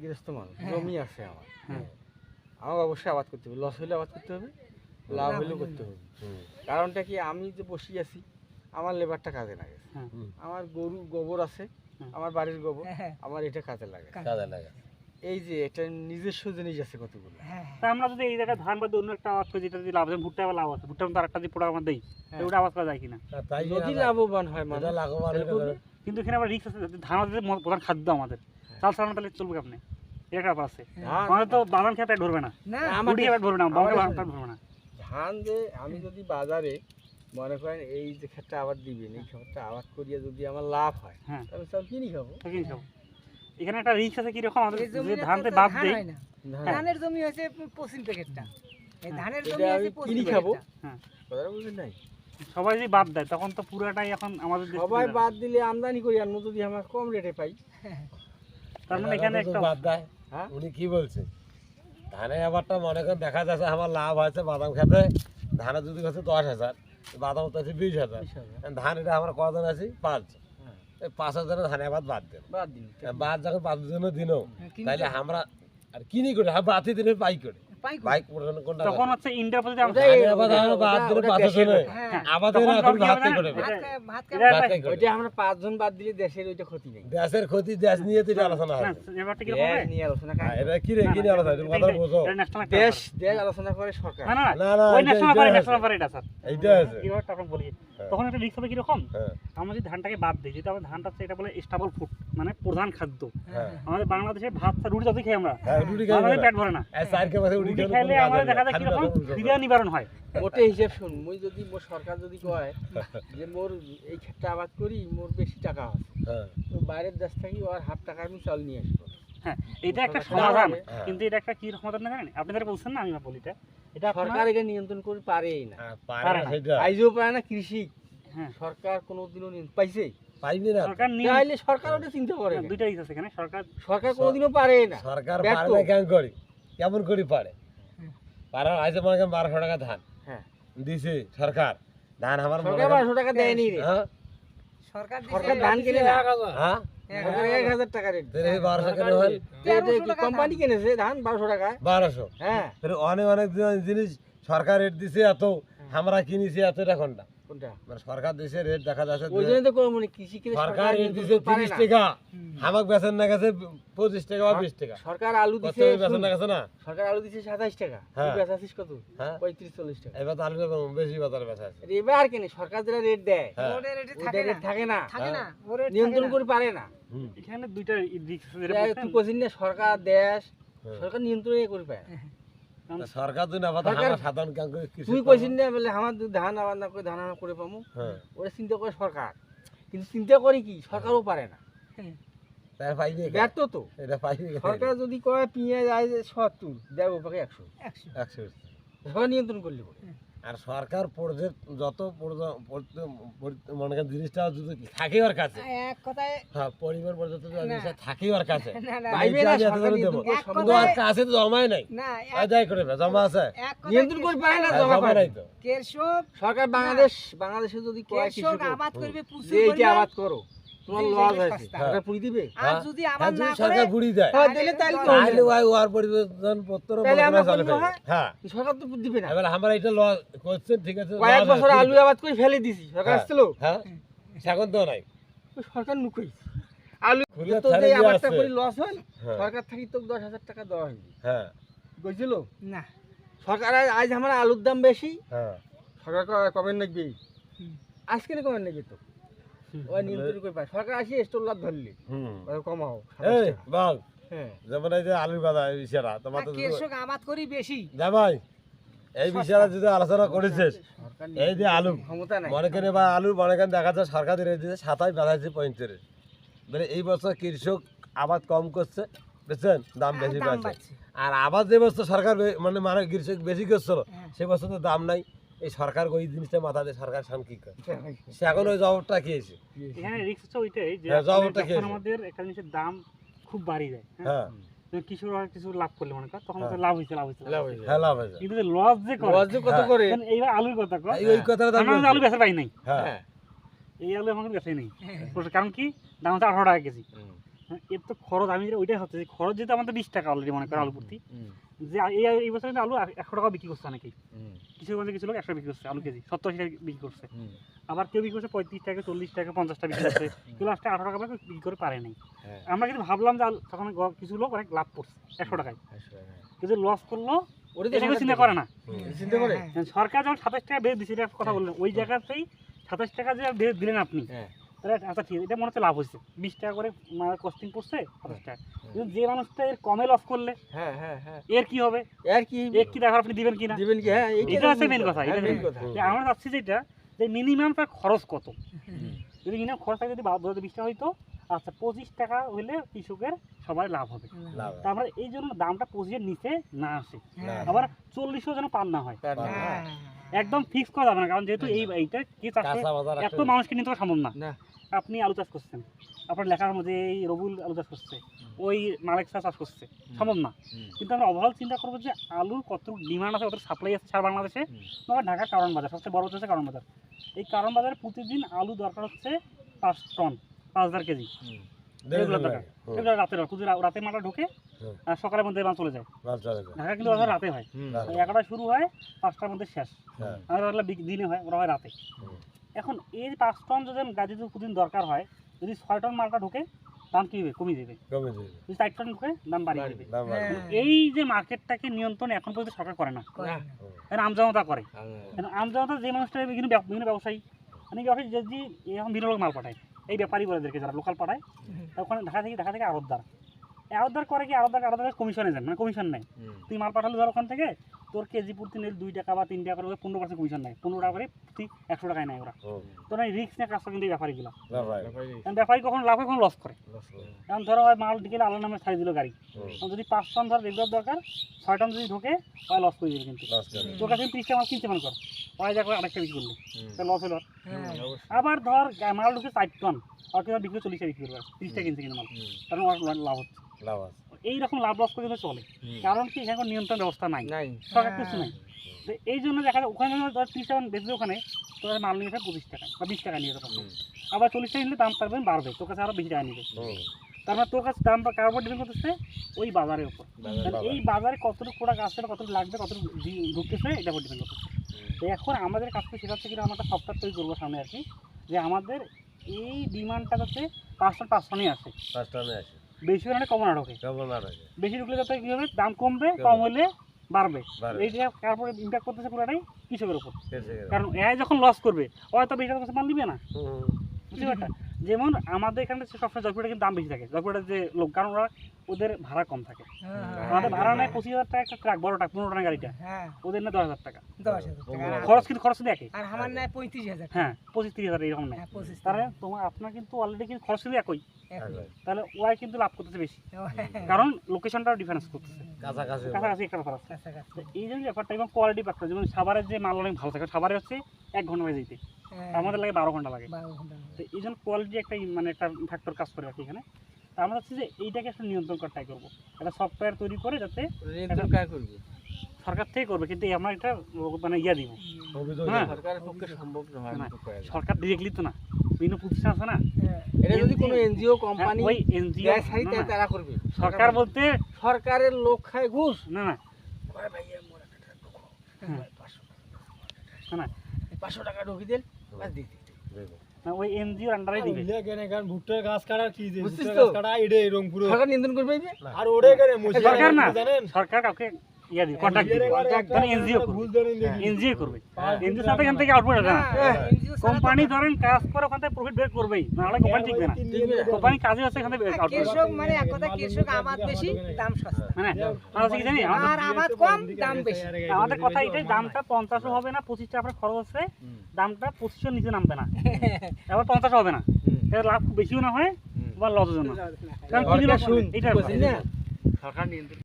গৃহস্থ মানুষ হ্যাঁ। জমি আছে আমার। হ্যাঁ। আমার অবশ্যই আবাদ করতে হবে লস হলে আবাদ করতে হবে লাভ হলেও করতে হবে। কারণটা কি আমি যে বসে আছি আমার লেবারটা কাজে লাগে। হ্যাঁ। আমার গরু গোবর আছে আমার বাড়ির গোবর হ্যাঁ, আমার এটা কাজে লাগে। কাজে লাগে। এই যে এটা নিজস্ব জিনিস আছে কতগুলো। হ্যাঁ, আমরা যদি এই জায়গায় ধান বা অন্য একটা আবাদ করি যেটা যদি লাভ হয় ভুট্টা লাভ আছে ভুট্টা মধ্যে আরেকটা যদি পোড়া আমার দেই হ্যাঁ। ওটা আবাদ করা যায় কিনা? যদি লাভবান হয় মানুষ লাভবান কিন্তু এখানে আবার রিক্স আছে ধান আমাদের প্রধান খাদ্য আমাদের। চাল ছাড়ানো তাহলে চলবে আপনি এটা আছে। আমাদের তো বাদাম খেয়ে পেট ভরবে না। পেট ভরবে না খেয়ে পেট ভরবে না। ধান যে আমি যদি বাজারে মনে করেন এই যে ক্ষেতটা আবাদ দিবেন এই ক্ষেতটা আবাদ করিয়ে যদি আমার লাভ হয় হ্যাঁ। তাহলে চাল কিনি খাব। কিনে খাব। এখানে একটা রিক্স আছে কীরকম? আমাদের যে ধানতে বাদ দেই। হয় ধানের জমি হয়েছে পশ্চিম প্যাকেটটা এই হ্যাঁ। ধানের জমি আছে কিনি খাব। প্যাকেটটা। কথাটা বুঝলেন নাই? সবাই যদি বাদ দেয় তখন তো পুরাটাই এখন আমাদের সবাই বাদ দিলে আমদানি করি আর যদি আমার কম রেটে পাই তার মানে এখানে একটা বাদ দেয়। হ্যাঁ? উনি কি বলছে? ধানে আবারটা মনে করেন দেখা যাচ্ছে আমার লাভ হয়েছে বাদাম খেতে। ধানে যদি হচ্ছে দশ হাজার বাদাম তো আছে বিশ হাজার। ধান এটা আমরা কজন আছি? পাঁচ। হ্যাঁ, এই পাঁচ হাজারের ধানে আবাদ বাদ দেন বাদ যখন পাঁচ জনের দিনও হ্যাঁ, তাহলে আমরা আর কিনি করে বাতি দিনে পাই করে? বাইক তখন হচ্ছে ইন্ডিয়ার প্রতি বাদ দিলে দেশের। হ্যাঁ, আমাদের এখন ভাত করে ওইটা আমরা পাঁচজন বাদ দিলে দেশের ওইটা ক্ষতি নেই। দেশের ক্ষতি দেশ নিয়ে তো এটা আলোচনা হয়। ব্যাপারটা দেশ নিয়ে আলোচনা হ্যাঁ, করে? এটা কি রে কি আলোচনা তুমি কথা বোঝো এটা national একটা দেশ দেশ আলোচনা করে সরকার। না না না, না না ওই ন্যাশনাল এটা ন্যাশনাল ব্যাপার এটা স্যার এইটা আছে। এই ব্যাপারটা আপনাকে বলি। হ্যাঁ। তখন একটা রিস্ক হবে কীরকম? হ্যাঁ। আমরা যদি ধানটাকে বাদ দিই যেটা আমাদের ধানটা হচ্ছে এটা বলে স্টাবল ফুড মানে প্রধান খাদ্য। হ্যাঁ। আমাদের বাংলাদেশে ভাত আর রুটি যতই খাই আমরা। হ্যাঁ রুটি খাই আমাদের পেট ভরে না। রুটি রুটি খাইলে আমাদের হয় দেখা যায় কীরকম? ক্রিয়া নিবারণ হয়। মোটে হিসেব শুন মুই যদি মোর সরকার যদি কয় যে মোর এই ক্ষেত্রে আবাদ করি মোর বেশি টাকা আছে। হ্যাঁ। তো বাইরের দেশ থেকে আর হাফ টাকা আমি চাল নিয়ে আসব হ্যাঁ এটা একটা সমাধান। হ্যাঁ। কিন্তু এটা একটা কি সমাধান না জানেন? আপনি যারা বলছেন না আমি বলি এটা। এটা সরকার এটা নিয়ন্ত্রণ করে পারেই না। হ্যাঁ, পারে না। আইজও পারে না কৃষি। হ্যাঁ। সরকার কোনোদিনও পাইছে? পাইবি না। সরকার নিয়ে সরকার ওটা চিন্তা করে না। আছে এখানে সরকার সরকার কোনোদিনও পারে না। সরকার পারে না কেমন করি? কেমন করি পারে? পারে আইসে বারোশো টাকা ধান হ্যাঁ। দিছে সরকার। ধান আমার মনে সরকার বারোশো টাকা দেয়নি রে। সরকার সরকার ধান কিনে না? হ্যাঁ? এক হাজার টাকা। রেট। ফের বারোশো কেন তেরোশো টাকা কোম্পানি কিনেছে? ধান বারোশো টাকায় বারোশো। অনেক অনেক জিনিস সরকার রেট দিছে এত। আমরা কিনেছি এত কোনটা? মানে সরকার দিছে রেট দেখা যাচ্ছে ওই জন্য তো মানে কৃষি সরকার রেট দিছে। টাকা। হামাক বেচেন না গেছে পঁচিশ টাকা বা বিশ টাকা। সরকার আলু দিছে বেচেন না গেছে না। সরকার আলু দিছে সাতাইশ টাকা। হ্যাঁ। তুই বেচাছিস কত? হ্যাঁ। পঁয়ত্রিশ চল্লিশ টাকা। এবার আলু বেশি বাজারে এবার কেন সরকার যেটা রেট দেয় হ্যাঁ। থাকে রেট না থাকে না। থাকে না। নিয়ন্ত্রণ করে পারে না। এখানে দুইটা দিক। তুই না সরকার দেশ হ্যাঁ। সরকার নিয়ন্ত্রণ করে পায়। সরকার তো না আমরা সাধারণ কাম তুই করব। না বলে আমার ধান আবার না করে ধান করে পাবো হ্যাঁ ওরা চিন্তা করে সরকার কিন্তু চিন্তা করে কি সরকারও পারে না কেন? ব্যর্থ তো? সরকার যদি কয় পিঁয়াজ আয় যে সত্তর দেয় ওপাকে একশো একশো। একশো। নিয়ন্ত্রণ করলে। আর সরকার প্রজেক্ট যত মনে করেন জিনিসটা যদি থাকে ওর কাছে এক কথায় হ্যাঁ পরিবার পর্যন্ত জিনিসটা থাকে ওর কাছে আর কাছে তো জমাই নাই। যাই করে না, জমা আছে। নিয়ন্ত্রণ করে পারে না হ্যাঁ, জমা পায় নাই তো। সরকার বাংলাদেশ বাংলাদেশে যদি কৃষক কৃষক আবাদ করবে এইটা আবাদ করো। তোমার লস সরকার পুরি দিবে? আর। যদি না সরকার বুড়ি দেয়। তাহলে তাহলে ওই ওর পরিবেশন পত্র আমরা চলে হ্যাঁ? সরকার তো দিবে না। এবার আমরা এটা লস করছেন ঠিক আছে কয়েক বছর আলু আবাদ করে ফেলে দিছি সরকার হ্যাঁ। আসছিল? হ্যাঁ। এখন তো নাই। সরকার নুকই আলু তো যে আবাদটা করে লস। সরকার থাকি তো টাকা দেওয়া হ্যাঁ। বুঝছিল না। সরকার আজ- আমার আলুর দাম বেশি। হ্যাঁ। সরকার কমেন্ট নাকবি হুম। আজকে কমেন্ট নাকি তো। ওই নিয়ন্ত্রণ করে পায়? সরকার আসি স্টোর লাভ ধরলি। কমাও এই বাল। হ্যাঁ। যেমন এই যে আলুর বাদা এই বিষয়টা তোমার তো কৃষক আবাদ করি বেশি। এই বিষয়টা যদি আলোচনা করেছিস এই যে আলু মনে করেন বা আলু মনে করেন দেখা যাচ্ছে সরকার দিয়ে দিয়েছে সাতাশ বেড়াইছে পঁয়ত্রিশ মানে এই বছর কৃষক আবাদ কম করছে বুঝছেন? দাম বেশি পাচ্ছে। বাড়ছে। আর আবাদ যে বছর সরকার মানে মানে কৃষক বেশি করছিল হ্যাঁ। সে বছর তো দাম নাই। এই সরকার ওই জিনিসটা মাথা দিয়ে সরকার সান কি করে? সে এখন ওই জবাবটা খেয়েছে এখানে রিস্ক হচ্ছে ওইটাই যে হ্যাঁ, জবাবটা খেয়েছে। আমাদের একটা জিনিসের দাম খুব বাড়ি যায় হ্যাঁ? হ্যাঁ। যেমন কৃষক আর কিছু লাভ করলে মনে কর তখন হ্যাঁ। লাভ হয়েছে লাভ হয়েছে লাভ হয়েছে। লাভ হয়েছে। কিন্তু লস যে করে লস যে কত। করে? এইবার আলুর কথা এই- ওই কথাটা দাম আলু বেচা পাই নাই। হ্যাঁ। এই আলু আমাকে বেচাই নেই। কারণ কি? দাম হচ্ছে আঠারো টাকা কেজি। হ্যাঁ, এর তো খরচ আমি যেটা ওইটাই হচ্ছে খরচ যেহেতু আমাদের বিশ টাকা অলরেডি মনে করেন আলু প্রতি। যে এই এই বছর কিন্তু আলু একশো টাকা বিক্রি করছে কিছু লোক একশো বিক্রি করছে আলু কেজি। সত্তর আশি টাকা বিক্রি করছে। আবার কেউ বিক্রি করছে পঁয়ত্রিশ টাকা চল্লিশ টাকা পঞ্চাশ টাকা বিক্রি করছে। কেউ লাস্টে আঠারো টাকা বিক্রি করে পারে নাই। হ্যাঁ, আমরা কিন্তু ভাবলাম যে তখন কিছু লোক অনেক লাভ করছে একশো টাকায়। হ্যাঁ। কিন্তু লস করল চিন্তা করে না। চিন্তা করে। সরকার যখন সাতাশ টাকা বেশ দিচ্ছে কথা বললেন। ওই জায়গাতেই সাতাশ টাকা যে বেশ দিলেন আপনি। হ্যাঁ। তাহলে আচ্ছা ঠিক আছে, এটা মনে হচ্ছে লাভ হচ্ছে বিশ টাকা করে কস্টিং পড়ছে সাতাশ টাকা। কিন্তু যে মানুষটা এর কমে লস করলে হ্যাঁ হ্যাঁ হ্যাঁ। এর কি হবে? আর কি এর কি দেখা আপনি দিবেন কিনা? দিবেন কি? হ্যাঁ এটা হচ্ছে main কথা, হ্যাঁ, এটা main কথা। আমরা চাচ্ছি যেটা যে মিনিমাম তার খরচ কত? যদি মিনিমাম খরচ থাকে যদি যদি বিশ টাকা হইতো আচ্ছা পঁচিশ টাকা হইলে কৃষকের সবাই লাভ হবে। লাভ তা আমরা এই জন্য দামটা পঁচিশের নিচে না আসে। আবার চল্লিশও যেন পান না হয়। তার না, হ্যাঁ। একদম ফিক্স করা যাবে না কারণ যেহেতু এই এইটা কি চাষ এত মানুষকে নিতে সম্ভব না। আপনি আলু চাষ করছেন আপনার লেখার মধ্যে এই রবুল আলু চাষ করছে ওই মালেকসা চাষ করছে সম্ভব না। কিন্তু আমরা ওভারঅল চিন্তা করব যে আলুর কত ডিমান্ড আছে কত সাপ্লাই আছে সারা বাংলাদেশে। হুম। তোমার ঢাকা কারণ বাজার সবচেয়ে বড় হচ্ছে কারণ বাজার। এই কারণ বাজারে প্রতিদিন আলু দরকার হচ্ছে পাঁচ টন পাঁচ হাজার কেজি। দরকার। রাতে মালটা ঢুকে। আর সকালের মধ্যে মাল চলে যায়। ঢাকা কিন্তু ওরা রাতে হয়। এগারোটা শুরু হয় পাঁচটার মধ্যে শেষ। হ্যাঁ। দিনে হয় ওরা হয় রাতে। এখন এই পাঁচ টন যদি গাড়ি যদি প্রতিদিন দরকার হয় যদি ছয় টন মালটা ঢোকে দাম কি হবে? কমে যাবে যদি চার টন ঢোকে দাম বাড়িয়ে। যাবে বাড়বে। হ্যাঁ। এই যে মার্কেটটাকে নিয়ন্ত্রণ এখন পর্যন্ত সরকার করে না। আমজনতা করে। হ্যাঁ, আমজনতা যে মানুষটা বিভিন্ন ব্যব- বিভিন্ন ব্যবসায়ী মানে ব্যবসায়ী যদি এখন বিভিন্ন লোক মাল পাঠায়। এই ব্যাপারী বলেদেরকে যারা লোকাল পাড়ায়। ওখানে ঢাকা থেকে ঢাকা থেকে আড়তদার এই আড়তদার করে কি আড়তদার আড়তদার কমিশনে যান? মানে কমিশন নেই তুই মাল পাঠালো ধর ওখান থেকে তোর কেজি প্রতি নিলে দুই টাকা বা তিন টাকা করে পনেরো পার্সেন্ট কমিশন নেয়। পনেরো টাকা করে তুই একশো টাকায় নেয় ওরা। তোর এই রিক্স নিয়ে কাজটা কিন্তু ব্যাপারীগুলো। ব্যাপারী। কখন লাভ হয় কখন লস করে। কারণ ধরো মাল ঢুকে আলাদা নামে ছাড়ি দিল গাড়ি। যদি পাঁচ টন ধর রেগুলার দরকার ছয় টন যদি ঢোকে হয় লস করে দেবে কিন্তু। লস তোর কাছে ত্রিশ টাকা মাল কিনতে মনে কর ওই দেখো আরেকটা বিক্রি করল। তা লস হলো। হ্যাঁ। আবার ধর মাল ঢুকে চার টন আর বিক্রি চল্লিশ টাকা বিক্রি করবে। তিরিশ টাকা কিনছে কিন্তু মাল। কারণ ওর লাভ হচ্ছে। লাভ আছে। এইরকম লাভ লস করে চলে। কারণ কি এখানে নিয়ন্ত্রণ ব্যবস্থা নাই। নাই। সরকার কিছু নাই। তো এই জন্য দেখা যায় ওখানে ধর ত্রিশ টাকা বেচবে ওখানে তোর মাল নিয়ে যাবে পঁচিশ টাকা বা বিশ টাকা নিয়ে যাবে আবার চল্লিশ টাকা নিলে দাম পারবে বাড়বে তোর কাছে আরও বেশি টাকা নিবে। তার মানে তোর কাছে দাম বা কার উপর ডিপেন্ড করতেছে ওই বাজারের উপর। এই বাজারে কতটুকু প্রোডাক্ট আসছে বা কতটুকু লাগবে কতটুকু ঢুকতেছে এটা উপর ডিপেন্ড করতেছে। তো এখন আমাদের কাছ থেকে সেটা হচ্ছে কি আমরা একটা সফটওয়্যার তৈরি করব সামনে আর কি যে আমাদের এই ডিমান্ডটা যাতে পাঁচটা পাঁচ টনে আসে। পাঁচ টনে আসে। বেশি হলে কমন আর ঢোকে? বেশি ঢুকলে যাতে কি হবে? দাম কমবে কম হলে বাড়বে। এই এইটা তারপরে ইম্প্যাক্ট করতেছে পুরোটাই কৃষকের উপর। কারণ এআই যখন লস করবে হয়তো বেশি মাল নিবে না। বুঝতে পারটা যেমন আমাদের এখানে সবসময় জয়পুরে কিন্তু দাম বেশি থাকে জয়পুরের যে লোক কারণ ওরা ওদের ভাড়া কম থাকে। হ্যাঁ, আমাদের ভাড়া নেয় পঁচিশ হাজার টাকা একটা ট্রাক বড় ট্রাক পনেরো টাকা গাড়িটা। হ্যাঁ, ওদের না দশ হাজার টাকা। খরচ কিন্তু খরচ কিন্তু একই। আর আমার নেয় পঁয়ত্রিশ হাজার হ্যাঁ পঁচিশ তিরিশ হাজার এরকম নেয়। হ্যাঁ, তাহলে তোমার আপনার কিন্তু অলরেডি কিন্তু খরচ কিন্তু একই। তাহলে ওয়াই কিন্তু লাভ করতেছে বেশি। কারণ লোকেশনটাও ডিফারেন্স করতেছে। কাছাকাছি একটা ব্যাপার আছে। এই যে ব্যাপারটা এবং কোয়ালিটি ব্যাপারটা যেমন সাভারের যে মাল অনেক ভালো থাকে সাভারে হচ্ছে এক ঘণ্টা যেতে। আমাদের লাগে বারো ঘণ্টা লাগে। তো এই জন্য কোয়ালিটি একটা মানে একটা ফ্যাক্টর কাজ করে কি এখানে। তা আমরা হচ্ছে যে এইটাকে একটা নিয়ন্ত্রণ করার ট্রাই করব। একটা সফটওয়্যার তৈরি করে যাতে করবে? সরকার থেকে করবে কিন্তু আমরা এটা মানে ইয়া দিব। হ্যাঁ। সরকার ডিরেক্টলি তো না। বিভিন্ন প্রতিষ্ঠান আছে না। হ্যাঁ, এটা যদি কোনো এনজিও হ্যাঁ, কোম্পানি ওই এনজিও তারা করবে। সরকার বলতে সরকারের লোক খায় ঘুষ। না না। হ্যাঁ। না, না। পাঁচশো টাকা ঢুকি দেন। দেবে। ওই এনজিও আন্ডারে দিবে ভুট্টার গাছ কাটা কি যে ভুট্টার গাছ কাটা এডে রংপুরে সরকার নিয়ন্ত্রণ করবে আর ওরে করে সরকার না সরকার কাউকে ইয়া দিবে মানে এনজিও করবে। এনজিও করবে। এনজিও সাথে এখান থেকে আউটপুট না। হ্যাঁ, ছাড়া কোম্পানি ধরেন কাজ করে ওখান থেকে প্রফিট বের করবেই নাহলে কোম্পানি টিকবে না। কোম্পানি কাজে আছে এখান থেকে আউটপুট কৃষক মানে এক কথা কৃষক আমার বেশি দাম সস্তা। মানে আমরা কি জানি আমাদের- আর আমার কম দাম বেশি। আমাদের কথা এটাই দামটা পঞ্চাশও হবে না পঁচিশটা আপনার খরচ আছে দামটা পঁচিশের নিচে নামবে না। এবার পঞ্চাশ হবে না। এর লাভ বেশিও না হয়। বা লসও না কারণ এটা সরকার নিয়ন্ত্রণ